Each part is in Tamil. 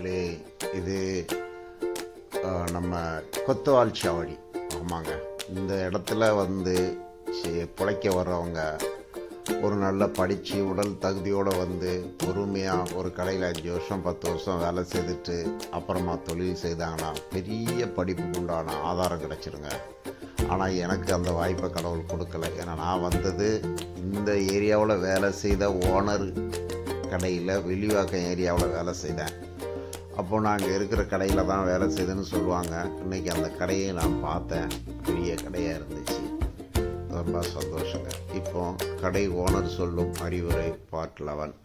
நண்பர்களே இது நம்ம கொத்தவால் சாவடி. ஆமாங்க. இந்த இடத்துல வந்து பிழைக்க வர்றவங்க ஒரு நல்ல படித்து உடல் தகுதியோடு வந்து பொறுமையாக ஒரு கடையில் அஞ்சு வருஷம் பத்து வருஷம் வேலை செய்துட்டு அப்புறமா தொழில் செய்தாங்கன்னா பெரிய படிப்புக்கு உண்டான ஆதாரம் கிடச்சிருங்க. ஆனால் எனக்கு அந்த வாய்ப்பை கடவுள் கொடுக்கல. ஏன்னா நான் வந்தது இந்த ஏரியாவில் வேலை செய்த ஓனர் கடையில் வெளிவாக்கம் ஏரியாவில் வேலை செய்தேன். அப்போது நாங்கள் இருக்கிற கடையில் தான் வேலை செய்துன்னு சொல்லுவாங்க. இன்றைக்கி அந்த கடையை நான் பார்த்தேன். பெரிய கடையாக இருந்துச்சு. ரொம்ப சந்தோஷங்க. இப்போ கடை ஓனர் சொல்லும் அறிவுரை பார்ட் லெவன்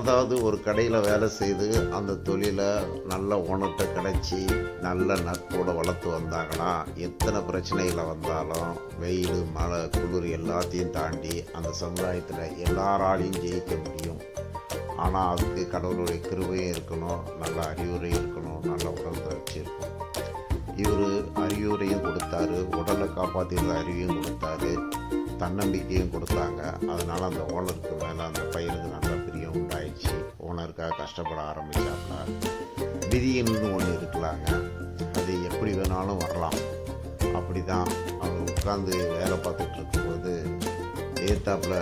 அதாவது ஒரு கடையில் வேலை செய்து அந்த தொழிலை நல்ல ஓனர்கிட்ட கிடைச்சி நல்ல நட்போடு வளர்த்து வந்தாங்கன்னா எத்தனை பிரச்சனைகளை வந்தாலும் வெயில் மழை குளிர் எல்லாத்தையும் தாண்டி அந்த சமுதாயத்தில் எல்லாராலையும் ஜெயிக்க முடியும். ஆனால் அதுக்கு கடவுளுடைய கிருபையும் இருக்கணும் நல்ல அறிவுரை இருக்கணும் நல்ல உடல் இருக்கணும். இவர் அறிவுரையும் கொடுத்தாரு உடலை காப்பாற்றிடுற அறிவையும் கொடுத்தாரு தன்னம்பிக்கையும் கொடுத்தாங்க. அதனால் அந்த ஓனருக்கு மேலே அந்த பையனுக்கு நல்ல பிரியம் உண்டாயிடுச்சு. ஓனருக்காக கஷ்டப்பட ஆரம்பித்தாங்க விதின்னு ஒன்று இருக்கலாங்க. அது எப்படி வேணாலும் வரலாம். அப்படி தான் அவர் உட்காந்து வேலை பார்த்துட்டு இருக்கும்போது ஏத்தாப்பில்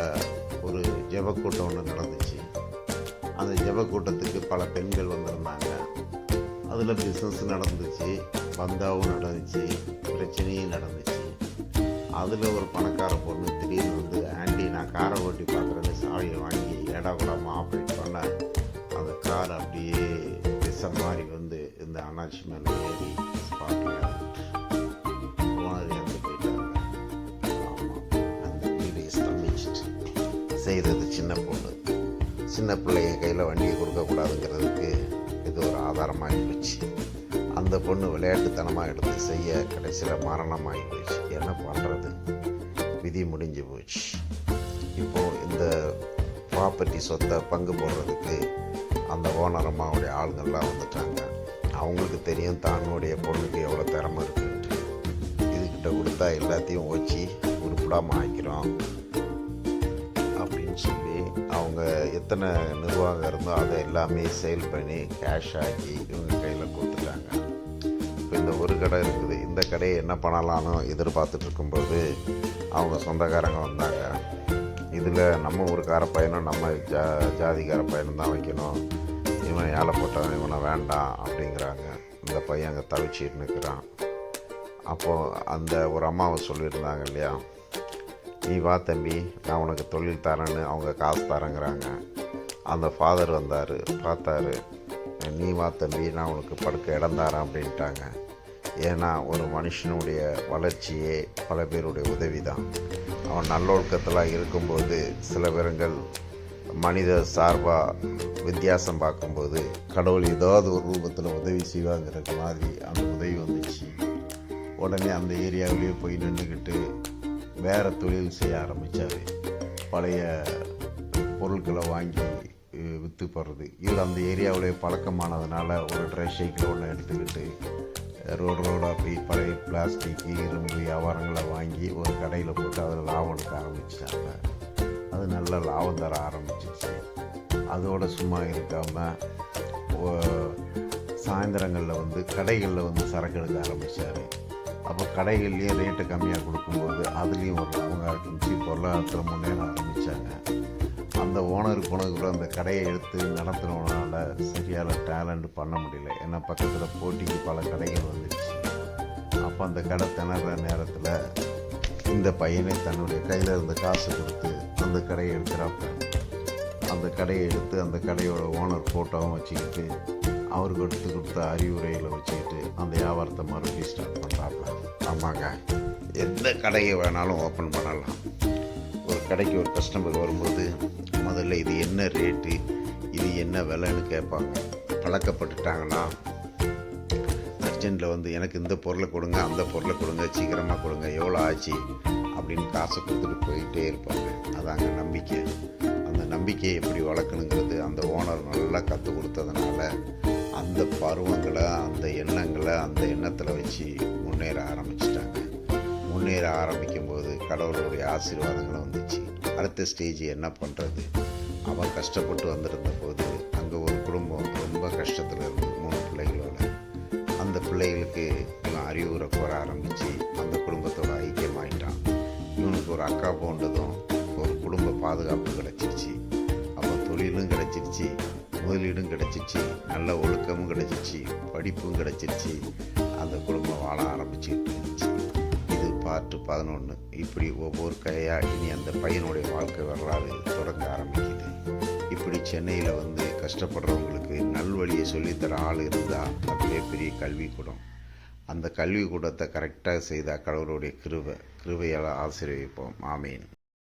ஒரு ஜெபக்கூட்டம் ஒன்று நடந்துச்சு. அந்த ஜெபக்கூட்டத்துக்கு பல பெண்கள் வந்திருந்தாங்க. அதில் பிஸ்னஸ் நடந்துச்சு பந்தாவும் நடந்துச்சு பிரச்சனையும் நடந்துச்சு. அதில் ஒரு பணக்கார பொண்ணு திடீர்னு வந்து ஆண்டி நான் காரை ஓட்டி பார்க்குறது சாவியை வாங்கி ஏடா கூடாமல் ஆப்ரேட் பண்ண அந்த கார் அப்படியே திசை மாதிரி வந்து இந்த அண்ணாச்சி மேலே ஏறி ஸ்பாட்டில் இறந்து போயிட்டாங்க. ஆமாம் அந்த வீடு ஸ்தம்பிச்சிட்டு செய்தது சின்ன பொண்ணு. சின்ன பிள்ளைங்க கையில் வண்டியை கொடுக்கக்கூடாதுங்கிறதுக்கு இது ஒரு ஆதாரமாக போச்சு. அந்த பொண்ணு விளையாட்டுத்தனமாக எடுத்து செய்ய கடைசியில் மரணமாகி போச்சு. என்ன பண்ணுறது விதி முடிஞ்சு போச்சு. இப்போது இந்த ப்ராப்பர்ட்டி சொத்தை பங்கு போடுறதுக்கு அந்த ஓனர் அம்மாவுடைய ஆளுங்கள்லாம் வந்துட்டாங்க. அவங்களுக்கு தெரியும் தன்னுடைய பொண்ணுக்கு எவ்வளோ திறமை இருக்குன்ட்டு. இதுக்கிட்ட கொடுத்தா எல்லாத்தையும் வச்சு உருப்படாமல் ஆக்கிறோம் அவங்க எத்தனை நிர்வாகம் இருந்தோ அதை எல்லாமே சேல் பண்ணி கேஷ் ஆக்கி இவங்க கையில் கொடுத்துட்டாங்க. இப்போ இந்த ஒரு கடை இருக்குது. இந்த கடையை என்ன பண்ணலான்னு எதிர்பார்த்துட்டு இருக்கும்போது அவங்க சொந்தக்காரங்க வந்தாங்க. இதில் நம்ம ஊருக்கார பையனும் நம்ம ஜா ஜாதிக்கார பையனும் தான் வைக்கணும். இவன் ஏழை போட்டவன் இவனை வேண்டாம் அப்படிங்கிறாங்க. இந்த பையன் அங்கே தவிச்சிட்டு நிற்கிறான் அப்போது அந்த ஒரு அம்மாவை சொல்லியிருந்தாங்க இல்லையா? நீ வா தம்பி நான் உனக்கு தொழில் தரேன்னு அவங்க காசு தரேங்கிறாங்க. அந்த ஃபாதர் வந்தார் பார்த்தாரு நீ வா தம்பி நான் உனக்கு படுக்க இடம் தரேன் அப்படின்ட்டாங்க. ஏன்னா ஒரு மனுஷனுடைய வளர்ச்சியே பல பேருடைய உதவி தான் அவன் நல்லொழுக்கத்தில் இருக்கும்போது சில பேருங்கள் மனித சார்பாக வித்தியாசம் பார்க்கும்போது கடவுள் ஏதாவது ஒரு ரூபத்தில் உதவி செய்வாங்கிற மாதிரி அந்த உதவி வந்துச்சு. உடனே அந்த ஏரியாவிலேயே போய் நின்றுக்கிட்டு வேறு தொழில் செய்ய ஆரம்பித்தார் பழைய பொருட்களை வாங்கி விற்று போடுறது. இவர் அந்த ஏரியாவிலே பழக்கமானதுனால ஒரு ட்ரெஸ் சைக்கிள் ஒன்று எடுத்துக்கிட்டு ரோடு ரோடாக போய் பழைய பிளாஸ்டிக் இரும்பு வியாபாரங்களை வாங்கி ஒரு கடையில் போட்டு அதில் லாபம் எடுக்க ஆரம்பிச்சிட்டாங்க. அது நல்ல லாபம் தர ஆரம்பிச்சிச்சு அதோடு சும்மா இருக்காமல் சாயந்தரங்களில் வந்து கடைகளில் வந்து சரக்கு எடுக்க ஆரம்பித்தார் அப்போ கடைகள்லேயும் ரேட்டு கம்மியாக கொடுக்கும்போது அதுலேயும் ஒரு லாபம் இருந்துச்சு பொருளாதாரத்தில் முன்னேற ஆரம்பித்தாங்க அந்த ஓனருக்கு போனதுக்குள்ள அந்த கடையை எடுத்து நடத்துகிறவனால சரியான டேலண்ட் பண்ண முடியல. ஏன்னா பக்கத்தில் போட்டிக்கு பல கடைகள் வந்துடுச்சு அப்போ அந்த கடை திணற நேரத்தில் இந்த பையனை தன்னுடைய கையில் இருந்த காசு கொடுத்து அந்த கடையை எடுக்கிறாப்ப அந்த கடையை எடுத்து அந்த கடையோட ஓனர் ஃபோட்டோவும் வச்சுக்கிட்டு அவருக்கு எடுத்து கொடுத்த அறிவுரைகளை வச்சுக்கிட்டு அந்த வியாபாரத்தை மறுபடியும் ஸ்டார்ட் பண்ணுறாங்க ஆமாங்க. எந்த கடையை வேணாலும் ஓப்பன் பண்ணலாம். ஒரு கடைக்கு ஒரு கஸ்டமர் வரும்போது முதல்ல இது என்ன ரேட்டு இது என்ன விலைன்னு கேட்பாங்க. பழக்கப்பட்டுட்டாங்கன்னா அர்ஜென்ட்டில் வந்து எனக்கு இந்த பொருளை கொடுங்க அந்த பொருளை கொடுங்க சீக்கிரமாக கொடுங்க எவ்வளோ ஆச்சு அப்படின்னு காசை கொடுத்துட்டு போயிட்டே இருப்பாங்க. அதாங்க நம்பிக்கை. அந்த நம்பிக்கையை எப்படி வளர்க்கணுங்கிறது அந்த ஓனர் நல்லா கற்றுக் கொடுத்ததுனால அந்த பருவங்களை அந்த எண்ணங்களை அந்த எண்ணத்தில் வச்சு முன்னேற ஆரம்பிச்சிட்டாங்க. முன்னேற ஆரம்பிக்கும் போது கடவுளுடைய ஆசீர்வாதங்களும் வந்துச்சு. அடுத்த ஸ்டேஜ் என்ன பண்ணுறது அவன் கஷ்டப்பட்டு வந்திருந்த போது அங்கே ஒரு குடும்பம் ரொம்ப கஷ்டத்தில் இருந்து மூணு பிள்ளைகளோட அந்த பிள்ளைகளுக்கு இவன் அறிவுரை கோர ஆரம்பித்து அந்த குடும்பத்தோட ஐக்கியமாயிட்டான். இவனுக்கு ஒரு அக்கா போன்றதும் ஒரு குடும்ப பாதுகாப்பு கிடச்சிருச்சு. அப்போ தொழிலும் கிடச்சிருச்சு. முதலீடும் கிடச்சிச்சு நல்ல ஒழுக்கமும் கிடச்சிச்சு படிப்பும் கிடச்சிருச்சு. அந்த குடும்பம் வாழ ஆரம்பிச்சுட்டு இருந்துச்சு. இது பார்ட்டு பதினொன்று இப்படி ஒவ்வொரு கதையாக இனி அந்த பையனுடைய வாழ்க்கை வரலாறு தொடங்க ஆரம்பிக்குது. இப்படி சென்னையில் வந்து கஷ்டப்படுறவங்களுக்கு நல்வழியை சொல்லித்தர ஆள் இருந்தால் அதுவே பெரிய கல்விக்கூடம். அந்த கல்விக்கூடத்தை கரெக்டாக செய்த கடவுளுடைய கிருவை கிருவையால் ஆசீர்வதிப்போம். ஆமீன்.